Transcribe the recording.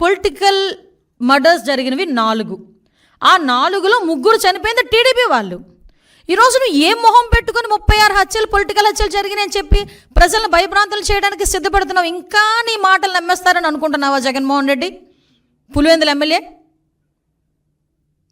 Political murders జరిగినవి నాలుగు. ఆ నాలుగులో ముగ్గురు చనిపోయింది టీడీపీ వాళ్ళు. ఈరోజు నువ్వు ఏ మొహం పెట్టుకుని ముప్పై ఆరు హత్యలు పొలిటికల్ హత్యలు జరిగినాయని చెప్పి ప్రజలను భయభ్రాంతులు చేయడానికి సిద్ధపడుతున్నావు? ఇంకా నీ మాటలు నమ్మేస్తారని అనుకుంటున్నావా జగన్మోహన్ రెడ్డి? పులివెందుల ఎమ్మెల్యే?